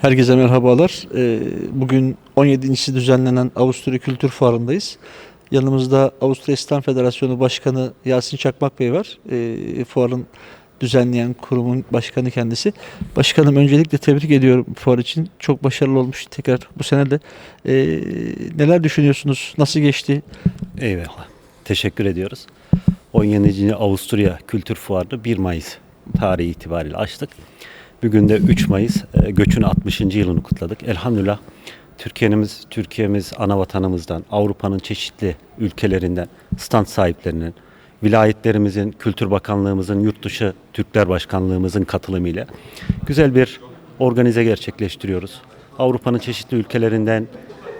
Herkese merhabalar. Ee, Bugün 17.si düzenlenen Avusturya Kültür Fuarı'ndayız. Yanımızda Avusturya İslam Federasyonu Başkanı Yasin Çakmak Bey var. Ee, Fuarın düzenleyen kurumun başkanı kendisi. Başkanım öncelikle tebrik ediyorum fuar için. Çok başarılı olmuş tekrar bu sene de. Ee, Neler düşünüyorsunuz? Nasıl geçti? Eyvallah. Teşekkür ediyoruz. 17. Avusturya Kültür Fuarı'nı 1 Mayıs tarihi itibariyle açtık. Bugün de 3 Mayıs e, göçün 60. yılını kutladık. Elhamdülillah Türkiye'miz, Türkiye'miz ana vatanımızdan, Avrupa'nın çeşitli ülkelerinden stand sahiplerinin, vilayetlerimizin, Kültür Bakanlığımızın, yurt dışı Türkler Başkanlığımızın katılımıyla güzel bir organize gerçekleştiriyoruz. Avrupa'nın çeşitli ülkelerinden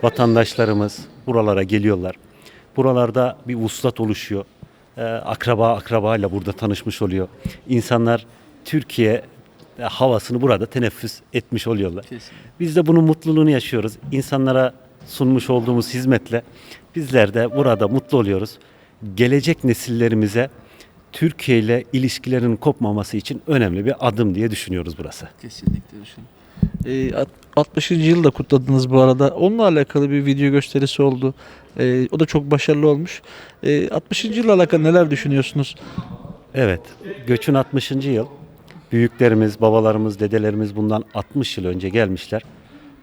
vatandaşlarımız buralara geliyorlar. Buralarda bir vuslat oluşuyor. Ee, akraba akrabayla burada tanışmış oluyor. İnsanlar Türkiye e, havasını burada teneffüs etmiş oluyorlar. Biz de bunun mutluluğunu yaşıyoruz. İnsanlara sunmuş olduğumuz hizmetle bizler de burada mutlu oluyoruz. Gelecek nesillerimize Türkiye ile ilişkilerin kopmaması için önemli bir adım diye düşünüyoruz burası. Kesinlikle alt- 60. yılı da kutladınız bu arada. Onunla alakalı bir video gösterisi oldu. Ee, o da çok başarılı olmuş. Ee, 60. yılla alakalı neler düşünüyorsunuz? Evet, göçün 60. yıl. Büyüklerimiz, babalarımız, dedelerimiz bundan 60 yıl önce gelmişler.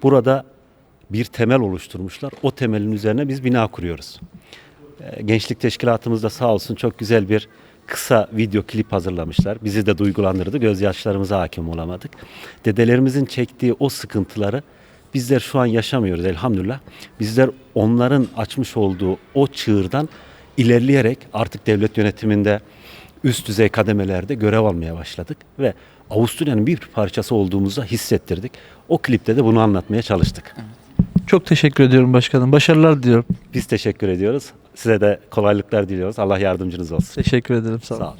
Burada bir temel oluşturmuşlar. O temelin üzerine biz bina kuruyoruz. Ee, Gençlik teşkilatımız da sağ olsun çok güzel bir kısa video klip hazırlamışlar. Bizi de duygulandırdı. Gözyaşlarımıza hakim olamadık. Dedelerimizin çektiği o sıkıntıları bizler şu an yaşamıyoruz elhamdülillah. Bizler onların açmış olduğu o çığırdan ilerleyerek artık devlet yönetiminde üst düzey kademelerde görev almaya başladık ve Avusturya'nın bir parçası olduğumuzu hissettirdik. O klipte de bunu anlatmaya çalıştık. Çok teşekkür ediyorum başkanım. Başarılar diliyorum. Biz teşekkür ediyoruz. Size de kolaylıklar diliyoruz. Allah yardımcınız olsun. Teşekkür ederim. Sağ olun. Sağ olun.